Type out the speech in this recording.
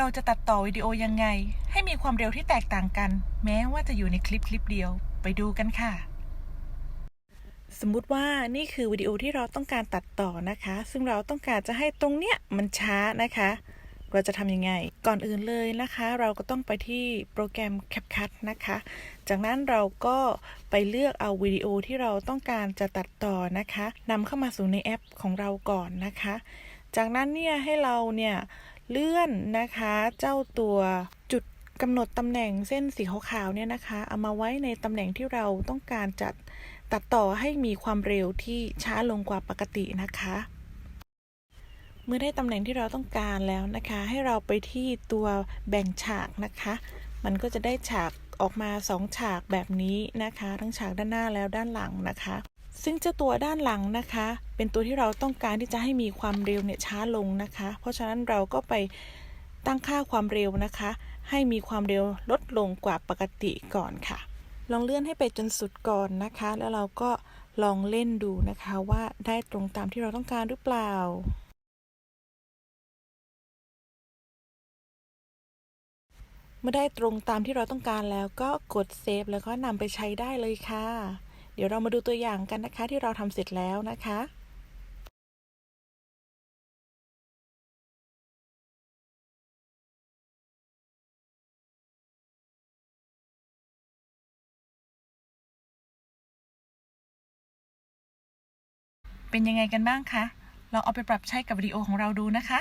เราจะตัดต่อวิดีโอยังไง ให้มีความเร็วที่แตกต่างกัน แม้ว่าจะอยู่ในคลิปคลิปเดียวไปดูกันค่ะ สมมุติว่านี่คือวิดีโอที่เราต้องการตัดต่อนะคะ ซึ่งเราต้องการจะให้ตรงเนี้ยมันช้านะคะ เราจะทำยังไง ก่อนอื่นเลยนะคะ เราก็ต้องไปที่โปรแกรม CapCut นะคะ จากนั้นเราก็ไปเลือกเอาวิดีโอที่เราต้องการจะตัดต่อนะคะนำเข้ามาสู่ในแอปของเราก่อนนะคะ จากนั้นเนี่ยให้เราเนี่ย เลื่อนนะคะ เจ้าตัวจุดกำหนดตำแหน่งเส้นสีขาวๆเนี่ยนะคะ เอามาไว้ในตำแหน่งที่เราต้องการจัดตัดต่อให้มีความเร็วที่ช้าลงกว่าปกตินะคะ เมื่อได้ตำแหน่งที่เราต้องการแล้วนะคะ ให้เราไปที่ตัวแบ่งฉากนะคะ มันก็จะได้ฉากออกมาสองฉากแบบนี้นะคะ ทั้งฉากด้านหน้าแล้วด้านหลังนะคะ ซึ่งเจ้าตัวด้านหลังนะคะ เป็นตัวที่เราต้องการที่จะให้มีความเร็วเนี่ยช้าลงนะคะ เพราะฉะนั้นเราก็ไปตั้งค่าความเร็วนะคะ ให้มีความเร็วลดลงกว่าปกติก่อนค่ะ ลองเลื่อนให้ไปจนสุดก่อนนะคะ แล้วเราก็ลองเล่นดูนะคะว่าได้ตรงตามที่เราต้องการหรือเปล่าเมื่อได้ตรงตามที่เราต้องการแล้วก็กดเซฟแล้วก็นำไปใช้ได้เลยค่ะ เดี๋ยวเรามาดูตัวอย่างกันนะคะ ที่เราทำเสร็จแล้วนะคะเป็นยังไงกันบ้างคะ ลองเอาไปปรับใช้กับวิดีโอของเราดูนะคะ